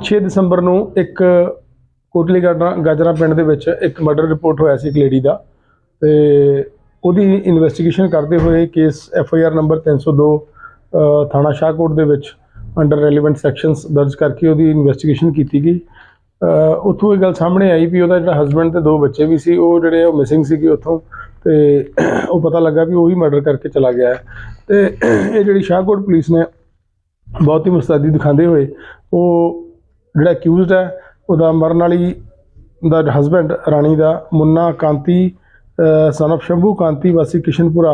6 ਦਸੰਬਰ ਨੂੰ ਇੱਕ ਕੋਟਲੀ ਗਾਜਰਾ ਗਾਜਰਾ ਪਿੰਡ ਦੇ ਵਿੱਚ ਇੱਕ ਮਰਡਰ ਰਿਪੋਰਟ ਹੋਇਆ ਸੀ ਇੱਕ ਲੇਡੀ ਦਾ ਤੇ ਉਹਦੀ ਇਨਵੈਸਟੀਗੇਸ਼ਨ ਕਰਦੇ ਹੋਏ case F I R number 302 ਅ, ਥਾਣਾ ਸ਼ਾਹਕੋਟ ਦੇ ਵਿੱਚ ਅੰਡਰ ਰੈਲੇਵੈਂਟ ਸੈਕਸ਼ਨਸ ਦਰਜ ਕਰਕੇ ਉਹਦੀ ਇਨਵੈਸਟੀਗੇਸ਼ਨ ਕੀਤੀ ਗਈ। ਉੱਥੋਂ ਇਹ ਗੱਲ ਸਾਹਮਣੇ ਆਈ ਵੀ ਉਹਦਾ ਜਿਹੜਾ ਹਸਬੰਡ ਤੇ ਦੋ ਬੱਚੇ ਵੀ ਸੀ ਉਹ ਜਿਹੜੇ ਉਹ ਮਿਸਿੰਗ ਸੀਗੇ ਉੱਥੋਂ ਤੇ ਉਹ ਪਤਾ ਲੱਗਾ ਵੀ ਉਹੀ ਮਰਡਰ ਕਰਕੇ ਚਲਾ ਗਿਆ ਹੈ। ਤੇ ਇਹ ਜਿਹੜੀ ਸ਼ਾਹਕੋਟ ਪੁਲਿਸ ਨੇ ਬਹੁਤ ਹੀ ਮੁਸਤੈਦੀ ਦਿਖਾਉਂਦੇ ਹੋਏ ਉਹ ਜਿਹੜਾ ਅਕਿਊਜ਼ਡ ਹੈ, ਉਹਦਾ ਮਰਨ ਵਾਲੀ ਦਾ ਹਸਬੈਂਡ ਰਾਣੀ ਦਾ ਮੁੰਨਾ ਕਾਂਤੀ ਸਨ of ਸ਼ੰਭੂ ਕਾਂਤੀ ਵਾਸੀ ਕਿਸ਼ਨਪੁਰਾ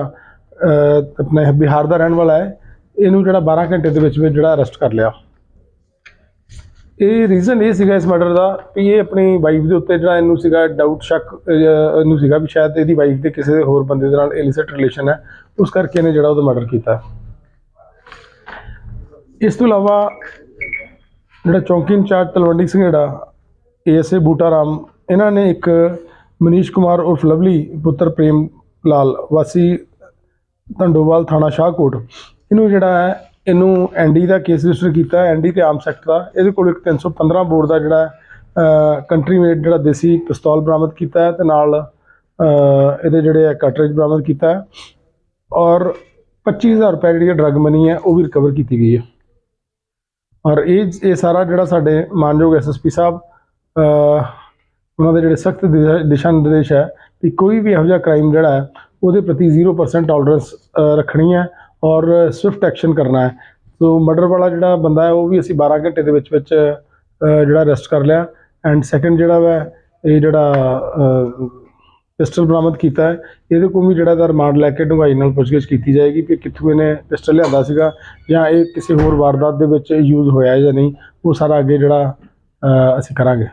ਆਪਣੇ ਬਿਹਾਰ ਦਾ ਰਹਿਣ ਵਾਲਾ ਹੈ। ਇਹਨੂੰ ਜਿਹੜਾ 12 ਘੰਟੇ ਦੇ ਵਿੱਚ ਵਿੱਚ ਜਿਹੜਾ ਅਰੈਸਟ ਕਰ ਲਿਆ। ਇਹ ਰੀਜ਼ਨ ਇਹ ਸੀਗਾ ਇਸ ਮਰਡਰ ਦਾ ਵੀ ਇਹ ਆਪਣੀ ਵਾਈਫ ਦੇ ਉੱਤੇ ਜਿਹੜਾ ਇਹਨੂੰ ਸੀਗਾ ਡਾਊਟ ਸ਼ੱਕ ਇਹਨੂੰ ਸੀਗਾ ਵੀ ਸ਼ਾਇਦ ਇਹਦੀ ਵਾਈਫ ਦੇ ਕਿਸੇ ਹੋਰ ਬੰਦੇ ਦੇ ਨਾਲ ਇਲਿਸਿਟ ਰਿਲੇਸ਼ਨ ਹੈ। ਉਸ ਕਰਕੇ ਇਹਨੇ ਜਿਹੜਾ ਉਹਦਾ ਮਰਡਰ ਕੀਤਾ। ਇਸ ਤੋਂ ਇਲਾਵਾ ਜਿਹੜਾ ਚੌਂਕੀ ਇੰਚਾਰਜ ਤਲਵੰਡੀ ਸਿੰਘ ਜਿਹੜਾ ਏਐਸਏ ਬੂਟਾ ਰਾਮ ਇਹਨਾਂ ਨੇ ਇੱਕ ਮਨੀਸ਼ ਕੁਮਾਰ ਉਰਫ ਲਵਲੀ ਪੁੱਤਰ ਪ੍ਰੇਮ ਲਾਲ, ਵਾਸੀ ਧੰਡੋਵਾਲ ਥਾਣਾ ਸ਼ਾਹਕੋਟ। ਇਹਨੂੰ ਜਿਹੜਾ ਹੈ, ਇਹਨੂੰ ਐਨਡੀ ਦਾ ਕੇਸ ਰਜਿਸਟਰ ਕੀਤਾ ਐਨਡੀ ਤੇ ਆਰਮਸ ਐਕਟ ਦਾ। ਇਹਦੇ ਕੋਲ ਇੱਕ 315 ਬੋਰ ਦਾ ਜਿਹੜਾ ਕੰਟਰੀ ਮੇਡ ਜਿਹੜਾ ਦੇਸੀ ਪਿਸਤੌਲ ਬਰਾਮਦ ਕੀਤਾ ਹੈ ਤੇ ਨਾਲ ਇਹਦੇ ਜਿਹੜੇ ਕਟਰੇਜ ਬਰਾਮਦ ਕੀਤਾ ਹੈ। ਔਰ 25000 ਰੁਪਏ ਜਿਹੜੀ ਡਰਗ ਮਨੀ ਹੈ, ਉਹ ਵੀ ਰਿਕਵਰ ਕੀਤੀ ਗਈ ਹੈ। ਔਰ ਇਹ ਇਹ ਸਾਰਾ ਜਿਹੜਾ ਸਾਡੇ ਮਾਨਯੋਗ ਐਸਐਸਪੀ ਸਾਹਿਬ ਉਹਨਾਂ ਦੇ ਜਿਹੜੇ ਸਖਤ ਦਿਸ਼ਾ ਨਿਰਦੇਸ਼ ਹੈ ਕਿ ਕੋਈ ਵੀ ਇਹੋ ਜਿਹਾ ਕ੍ਰਾਈਮ ਜਿਹੜਾ ਹੈ, ਉਹਦੇ ਪ੍ਰਤੀ 0% ਟੋਲਰੈਂਸ ਰੱਖਣੀ ਹੈ ਔਰ ਸਵਿਫਟ ਐਕਸ਼ਨ ਕਰਨਾ ਹੈ। ਸੋ ਮਰਡਰ ਵਾਲਾ ਜਿਹੜਾ ਬੰਦਾ ਹੈ, ਉਹ ਵੀ ਅਸੀਂ 12 ਘੰਟੇ ਦੇ ਵਿੱਚ ਵਿੱਚ ਜਿਹੜਾ ਅਰੈਸਟ ਕਰ ਲਿਆ। ਐਂਡ ਸੈਕੰਡ ਜਿਹੜਾ ਵਾ, ਇਹ ਜਿਹੜਾ ਪਿਸਟਲ ਬਰਾਮਦ ਕੀਤਾ ਹੈ। ਇਹਦੇ ਕੋਲ ਵੀ ਜਿਹੜਾ ਦਾ ਰਿਮਾਂਡ ਲੈ ਕੇ ਡੂੰਘਾਈ ਨਾਲ ਪੁੱਛਗਿੱਛ ਕੀਤੀ ਜਾਏਗੀ ਕਿ ਕਿੱਥੋਂ ਇਹਨੇ ਪਿਸਟਲ ਲਿਆਂਦਾ ਸੀਗਾ ਜਾਂ ਇਹ ਕਿਸੇ ਹੋਰ ਵਾਰਦਾਤ ਦੇ ਵਿੱਚ ਯੂਜ਼ ਹੋਇਆ ਜਾਂ ਨਹੀਂ। ਉਹ ਸਾਰਾ ਅੱਗੇ ਜਿਹੜਾ ਅਸੀਂ ਕਰਾਂਗੇ।